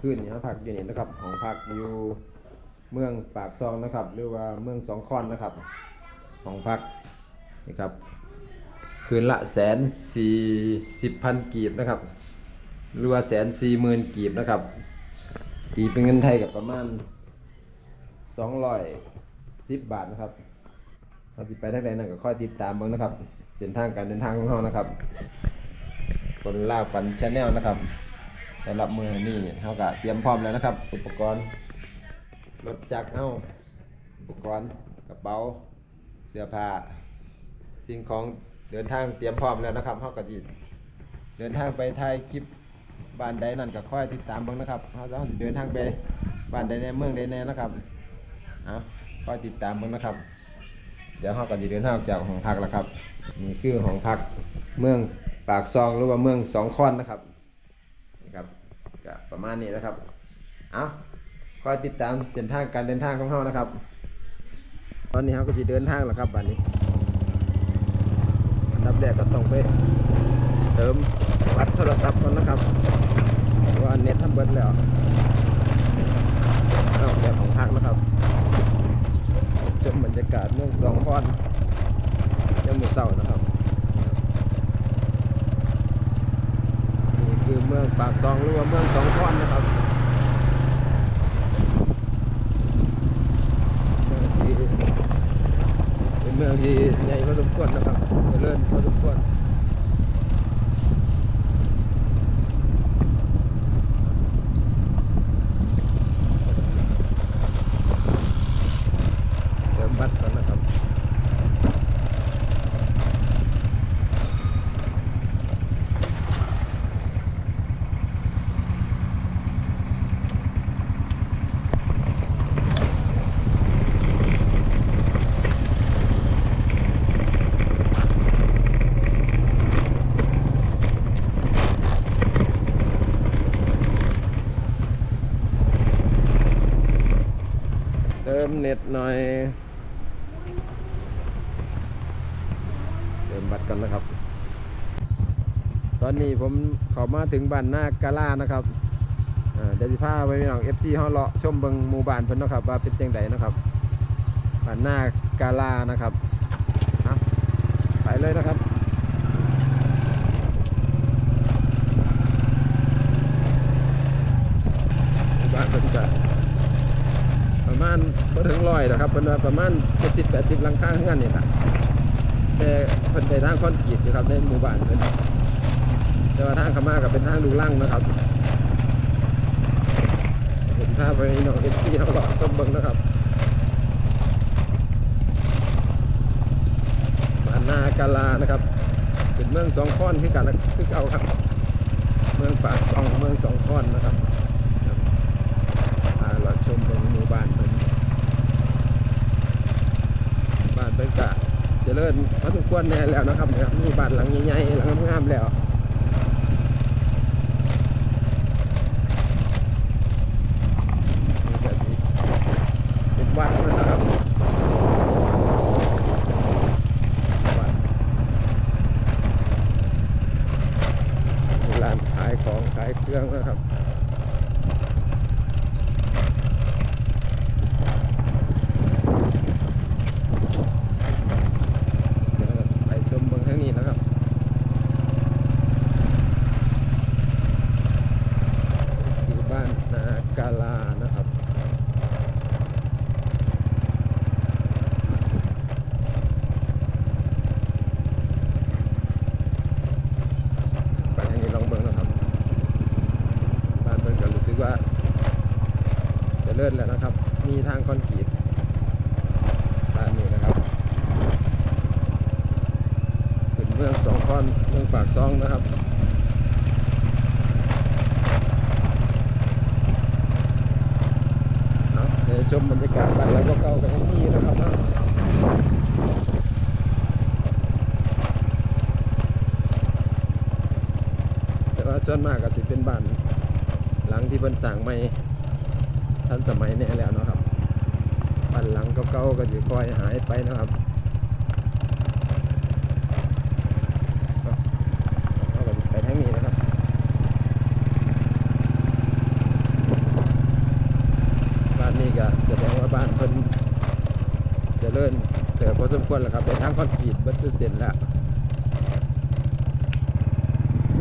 คืนนี้พักอยู่นี่นะครับของพักอยู่เมืองปากซองนะครับ หรือว่าเมืองสองคอนนะครับ ของพักนี่ครับคืนละแสนสี่สิบพันกีบนะครับ หรือว่าแสนสี่หมื่นกีบนะครับตีเป็นเงินไทยกับประมาณสองร้อยสิบบาทนะครับเราสิไปทางใดนั่นก็ค่อยติดตามเบิ่งนะครับ เส้นทางการเดินทางของเรานะครับ คนล่าฟันชาแนลนะครับ สำหรับมือนี่เขาก็เตรียมพร้อมแล้วนะครับ อุปกรณ์รถจักรเอ้าอุปกรณ์กระเป๋าเสื้อผ้าสิ่งของเดินทางเตรียมพร้อมแล้วนะครับเขาก็จีเดินทางไปถ่ายคลิปบ้านใดนั่นก็ค่อยติดตามบิ่งนะครับเขาจะเดินทางไปบ้านใดในเมืองใดแน่นะครับเอาค่อยติดตามบิ่งนะครับ เดี๋ยวเขาก็จะเดินทางออกจากห้องพักแล้วครับนี่คือห้องพักเมืองปากซองหรือว่าเมืองสองคอนนะครับ ก็ประมาณนี้นะครับ เอาคอยติดตามเส้นทางการเดินทางของเขานะครับ ตอนนี้เขาก็จะเดินทางแล้วครับบัดนี้อันดับแรกก็ต้องไปเติมบัตรโทรศัพท์ก่อนนะครับเพราะว่าเน็ตทำเบิดแล้วเอาแบบของพักนะครับชมบรรยากาศเมืองสองคอนยังมือเศร้านะครับ นี่คือเมืองปากซองหรือว่าเมืองสองคอนนะครับเมืองที่เป็นเมืองที่ใหญ่พอสมควรนะครับเจริญพอสมควรเติมบัตรก่อนนะครับ เติ มเน็ตหน่อย เติมบัตรกันนะครับ ตอนนี้ผมเข้ามาถึงบ้านนากาล่านะครับเดี๋ยวสิพาไปพี่น้อง FC เฮาเลาะชมเบิงหมู่บ้านเพิ่นนะครับ ว่าเป็นจังไดนะครับบ้านนากาล่านะครับไปเลยนะครับ หมู่บ้านเพิ่นก็ ประ มาณบ่ถึงร้อยนะครับเพิ่นว่าประมาณ70 80หลังคาเฮือนนี่ล่ะแต่เพิ่นได้ทางคอนกรีตอยู่ครับในหมู่บ้านเพิ่นแต่ว่าทางขามาก็เป็นทางลูกลังนะครับผมพาไปน้อง FC เฮาเลาะชมเบิ่งนะครับบ้านากาลานะครับเป็นเมืองสองค้อนคือกันคือเก่าครับ เมืองปากซองเมืองสองค้อนนะครับพาเราชมเบิ่งหมู่บ้าน เพิ่นบ้านเพิ่นกะเจริญพอสมควรแน่แล้วนะครับเนี่ยมีบ้านหลังใหญ่ๆหลังงามๆแล้วนี่ก็สิเป็นวัดแล้วนะครับวัดมีร้านขายของขายเครื่องนะครับ เดี๋ยวเราไปชมเมืองทางนี้นะครับ คือบ้านนากาลานะครับ ไปทางนี้ลองเบิ่งนะครับ บ้านเพิ่นก็รู้สึกว่าเจะเลื่อนแล้วนะครับ มีทางคอนกรีตบ้านนี้นะครับ เป็นเมืองสองคอนเมืองปากซองนะครับเอาเดี๋ยว ชมบรรยากาศบ้านหลังเก่าๆกันนี่นะครับนะแต่ว่าส่วนมากก็สิเป็นบ้านหลังที่เพิ่นสั่งไม่ทันสมัยแน่แล้วนะครับบ้านหลังเก่าๆก็จะค่อยหายไปนะครับ สมควรแล้วครับเป็นทางคอนกรีตเบิดทุเส้นแล้ว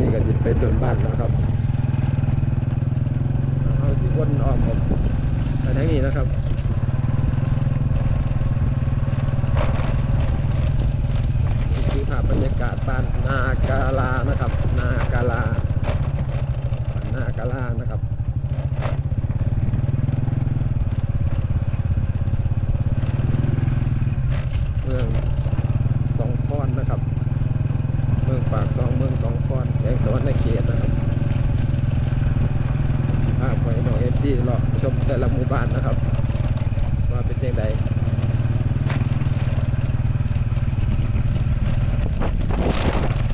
นี่ก็จะไปส่วนบ้านแล้วครับเอาสิวนอ้อมผมไปทางนี้นะครับนี่คือภาพบรรยากาศบ้านนากาลานะครับ นากาลาบ้านนากาลานะครับ เมืองสองคอนนะครับ เมืองปากสองเมืองสองคอนแขวงสวรรค์ในเขตนะครับภาพไปน้องเอฟซีรอชมแต่ละหมู่บ้านนะครับ ว่าเป็นยังไง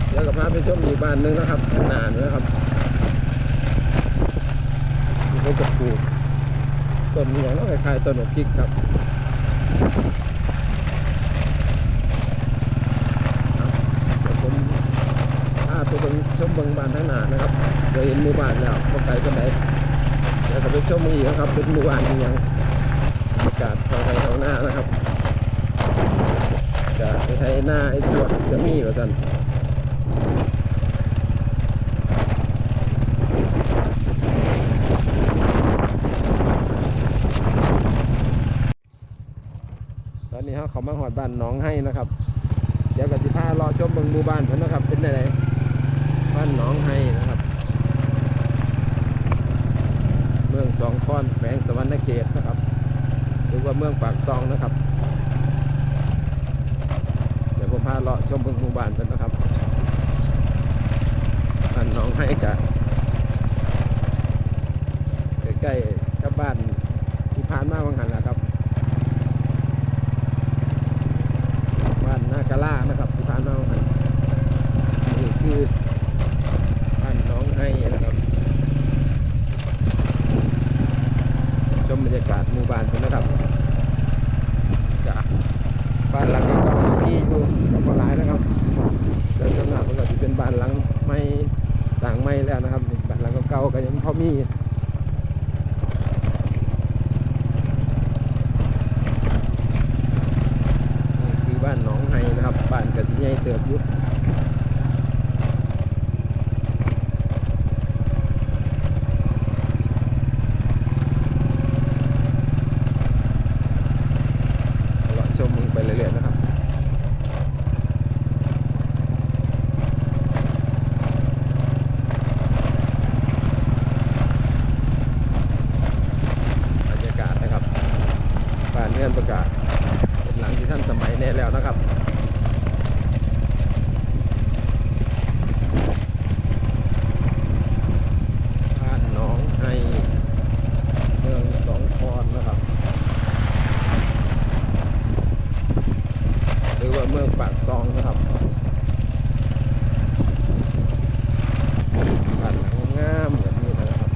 เดี๋ยวกับพาไปชมอีกบ้านนึงนะครับหน้านี่นะครับนี่ก็จะปลูกต้นนี้อย่างน้อยคล้ายๆต้นหมกพริกครับไปเบิ่งชมเบิ่งบ้านทางหนานะครับเดี๋ยเห็นหมู่บ้านแล้วบ่ไกลปานใดเดี๋ยวก็ไปชมอีกนะครับ เป็นหมู่บ้านที่ยังบรรยากาศทางไทยทางหน้านะครับจะไปไทยหน้าไอ้สวนจะมีว่าซั่นตอนนี้ เขามาหอดบ้านน้องให้นะครับ เดี๋ยวกติพารอชมเบิ่งหมู่บ้านเพิ่อนนะครับ เป็นไงบ้านหนองไฮนะครับ เมืองสองคอนแขวงสวรรณเขตนะครับ หรือว่าเมืองปากซองนะครับ เดี๋ยวผมพารอชมเบิ่งหมู่บ้านเพิ่อนนะครับบ้านหนองไฮกะใกล้ๆกับบ้านที่ผ่านมาบางหันแหละครับ บ้านนากา ล่านะครับที่ผ่านมาบางหันนี่คือบ้านหน้องไห้นะครับ ชมบรรยากาศหมู่บ้านเพิ่นนะครับจ้ะบ้านหลังเก่าๆที่อยู่กับหลายนะครับแล้วสำหรับมันก็จะเป็นบ้านหลังไม่สั่งไม่แล้วนะครับนี่บ้านหลังเก่าๆก็ยังพอมีนี่คือบ้านหนองไห้นะครับ บ้านกสิใหญ่เติบอยุเลาะชมมึงไปเรื่อยๆนะครับ บรรยากาศนะครับบ้านเงื่ อนประกาศเป็นหลังที่ท่านสมัยแน่แล้วนะครับานหน้องไฮเมืองสองคอนนะครับ หรือว่าเมืองปากซองนะครับบ้านหลังงามแบบนี้นะครับ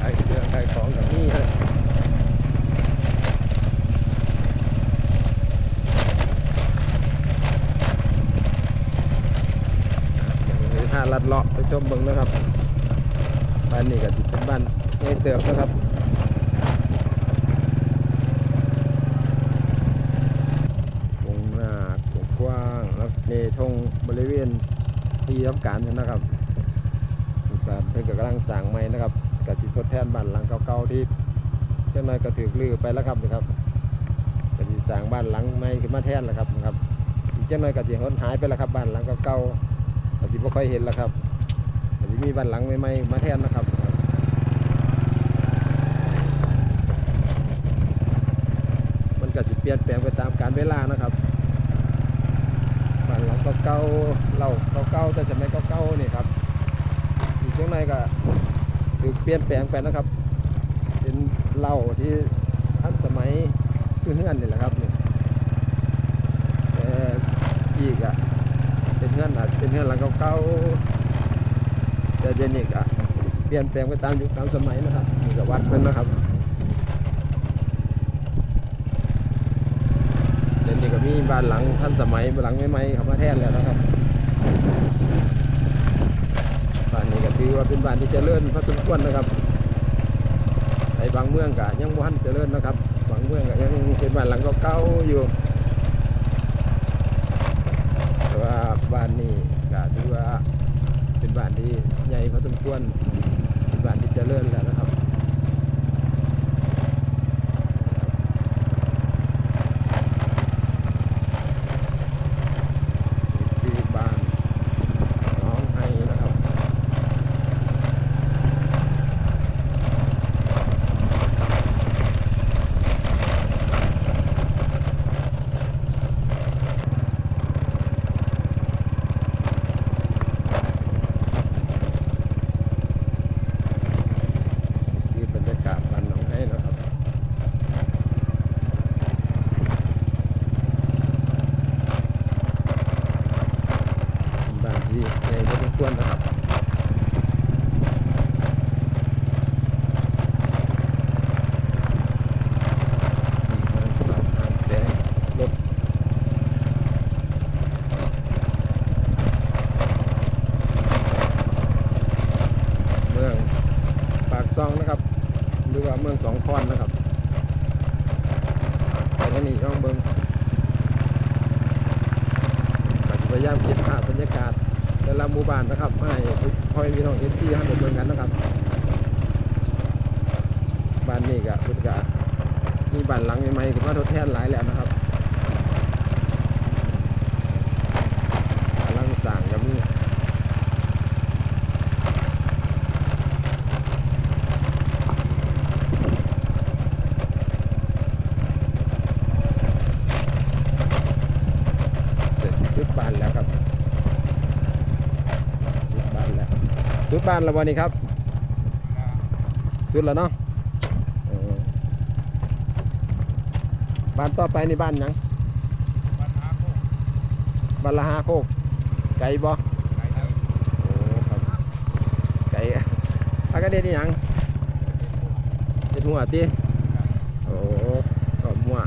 ขายเครื่องขายของกับนี่ฮะอย่างนี้ถ้าลัดเลาะไป ชมเบิ่งนะครับบ้านนี้ก็ติดเป็นบ้านง่ายเติบนะครับวงหน้ากว้างแล้วเนทงบริเวณที่รับการนะครับการเพิ่นก็กำลังสร้างใหม่นะครับกสิทดแทนบ้านหลังเก่าๆที่เจ้าหน้อยก็ถือลือไปแล้วครับนะครับกสิสร้างบ้านหลังใหม่ขึ้นมาแทนแล้วครับนะครับ อีกเจ้าหน้อยก็สิหดหายไปแล้วครับบ้านหลังเก่าๆกสิบ่ค่อยเห็นแล้วครับ กสิมีบ้านหลังใหม่ๆมาแทนนะครับมันก็สิเปลี่ยนแปลงไปตามกาลเวลานะครับบ้านหลังเก่าๆเราเก่าๆแต่สมัยเก่าๆนี่ครับอีกช่วงในก็ถูกเปลี่ยนแปลงไปนะครับ เป็นเหล้าที่ทันสมัยคือเฮือนนี่แหละครับนี่แต่อีกอะเป็นเฮือนอาจเป็นเฮือนหลังเก่าๆ แต่เดี๋ยวนี้ก็เปลี่ยนแปลงไปตามยุคตามสมัยนะครับนี่ก็วัดเพิ่นนะครับเดี๋ยวนี้ก็มีบ้านหลังทันสมัยหลังใหม่ๆเขามาแทนแล้วนะครับบ้านนี้ก็ถือว่าเป็นบ้านที่เจริญพอสมควรนะครับไอ้บางเมืองก็ยังบ่ทันเจริญนะครับบางเมืองก็ยังเป็นบ้านหลังเก่าๆอยู่แต่ว่าบ้านนี้ก็ถือว่า เป็นบ้านที่ใหญ่พอสมควรเป็นบ้านที่เจริญแล้วนะครับ นี่คือบ้านน้องไห้นะครับ คือบรรยากาศบ้านหนองไห้นะครับ เป็นบ้านที่ใหญ่พอสมควรนะครับมีบ้านสามห้างแดงรถเมืองปากซองนะครับ หรือว่าเมืองสองคอนนะครับไปทางนี้ช่องเบิง ก็จะพยายามเก็บภาพบรรยากาศแต่ละห มู่บ้านนะครับให้พ่อแม่พี่น้องเอฟซีให้ได้เมืองกันนะครับบ้านนี้ก็เพิ่นกะมีบ้านหลังใหม่ๆก็มาทดแทนหลายแล้วนะครับกำลังสร้างก็มีเจ็ดสิบบ้านแล้วครับสุดบ้านแล้ว สุดบ้านแล้ววันนี้ครับ สุดแล้วเนาะเออบ้านต่อไปนี่บ้านหยังบ้านละห้าโคก ไก่บ่โอ้ครับไก่ปากกระเด็นนี่หยังเด็ดหัวตีโอ้ก็มั่ว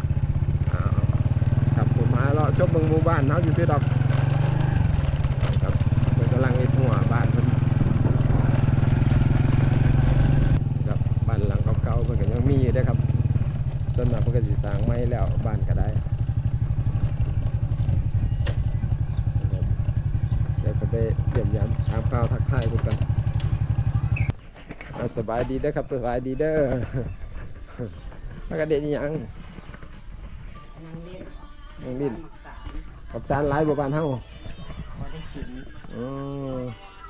อ้าวครับผมมาเลาะชมเบิ่งหมู่บ้านเขาจะซื้อดอกครับเพิ่นกำลังเฮ็ดหัวบ้านเพิ่น ครับบ้านหลังเก่าๆมันก็ยังมีอยู่เด้อครับส่วนมากเพิ่นก็สิสร้างใหม่แล้วบ้านก็ได้นะครับเดี๋ยวก็ไปเยี่ยมยามถามข่าวทักทายเพิ่นกันอ่าส บายดีเด้อครับสบายดีเด้อแล้วก็เด็ดอีหยังนางเล่นนางลิ้นมักสามกับตาลหลายบ่บ้านเฮาพอได้กินอ๋อ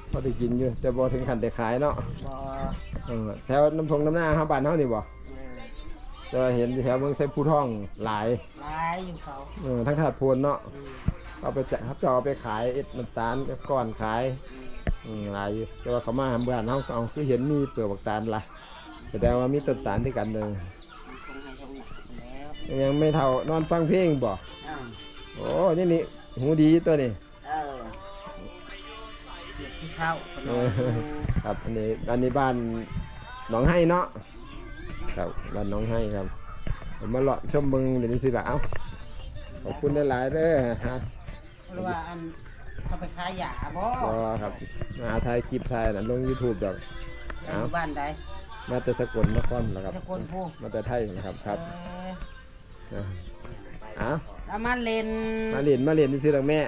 พอได้กินอยู่แต่บ่ถึงขั้นได้ขายเนาะบ่เออแถวน้ำพงน้ำหน้าเฮาบ้านเฮานี่บ่เออจะเห็นอยู่แถวเมืองไซภูทองหลายลายอยู่เขาเออทั้งถาดโพนเนาะอืมเอาไปจะครับจะเอาไปขายเอ็ดน้ำตาลกับก้อนขาย อืมอืมหลายอยู่แต่ว่าเขามาหาเบื่อนเขาก็เอาคือเห็นมีเปลือกบักตาลละแสดงว่ามีต้นตาลที่กันเลยมันคงให้ทงหนักแล้วยังไม่เท่านอนฟังเพลงบ่อ้าวโอ้นี่นี่หูดีตัวนี้ เออเก็บที่เข้าขนเอมอครับอันนี้อันนี้บ้านหนองให้เนาะครับบ้านหนองให้ครับผมมาเลาะชมเมืองเดี๋ยวนี้สิละเอ้าขอบคุณหลายๆเด้อฮะหรือว่าอัน เขาไปขายยาบ่ก็ครับมาหาถ่ายคลิปถ่ายนะลง YouTube ดอกแล้วอยู่บ้านใด มาแต่สกลนครนะครับสกลผู้มาแต่ไทยนะครับครับเออนะเอ้าเอามาเล่นมาเรียนมาเรียนที่ซื้อดอกแม่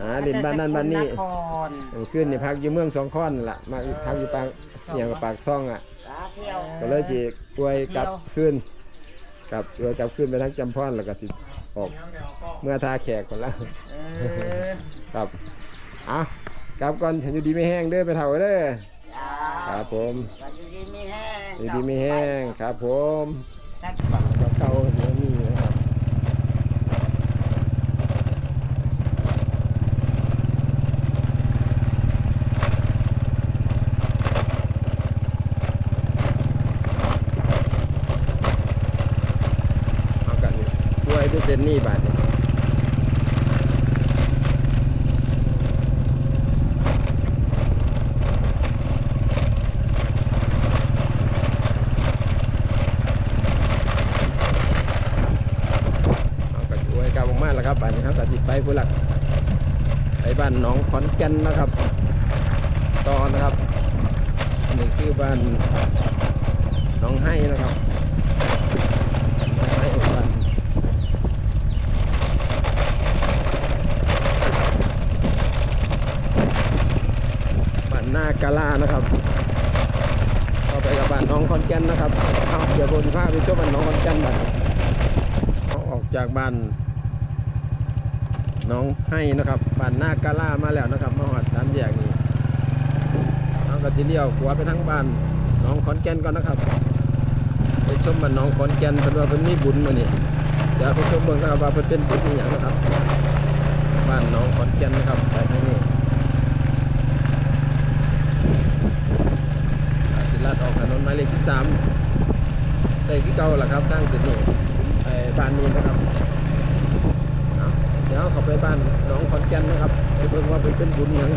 อ่าเล่นบ้านนั่นบ้านนี่แต่สกลนคร เออขึ้นนี่พักอยู่เมืองสองคอนนั่นล่ะมาพักอยู่ปากอหย่างกับปากซ่องอะตาเที่ยว ก็เลยสิอวยกลับเที่ยวขึ้น กลับอวยกลับขึ้นไปทั้งจำพอนแล้วก็สิออก เมื่อทาแขกคนละเออครับเอะกลับก่อนฉันอยู่ดีไม่แห้งเด้อไปเท่าเด้อจ้าครับผม วันดีไม่แห้งอยู่ดีไม่แห้งครับผมจ้าฝั่งเก่าๆยังมีนะครับเอากันด้วยด้วย เจนนี่บาทเนี่ยเอากันด้วยกลับออกมาแล้วครับบ้าทนี้ครับตัดสิไปพุ่นละไปบ้านหนองขอนแก่นนะครับ ตอนนะครับอันนี่คือบ้านหน้องให้นะครับหน้องให้บ้านบ้านนา กาลานะครับเข้าไปกับบ้านน้องคอนแก่นนะครับเอาเดี๋ยวผมพาไปชมบ้านน้องคอนแก่นนะครับเอาออกจากบ้านน้องให้นะครับบ้านนากาล่ามาแล้วนะครับมาหอดสามแยกนี้น้องก็จะเลี้ยวขวาไปทั้งบ้านน้องขอนแก่นก่อนนะครับ ไปชมบ้านน้องขอนแก่นเพิ่นว่าเพิ่นมีบุญมาเนี่เดี๋ยวไปชมเบิ่งนะครับว่าเพิ่นเป็นบุญอย่างนะครับบ้านน้องขอนแก่นนะครับไปทางนี้อาจสิลั ดออกถนนหมายเลข13ได้ที่เก่าล่ะครับทางเส้นนี้ไปบ้านนี้นะครับเดี๋ยวเขาไปบ้านน้องขอนแก่นนะครับไปเบิ่งว่าเป็นเป็นบุญยัง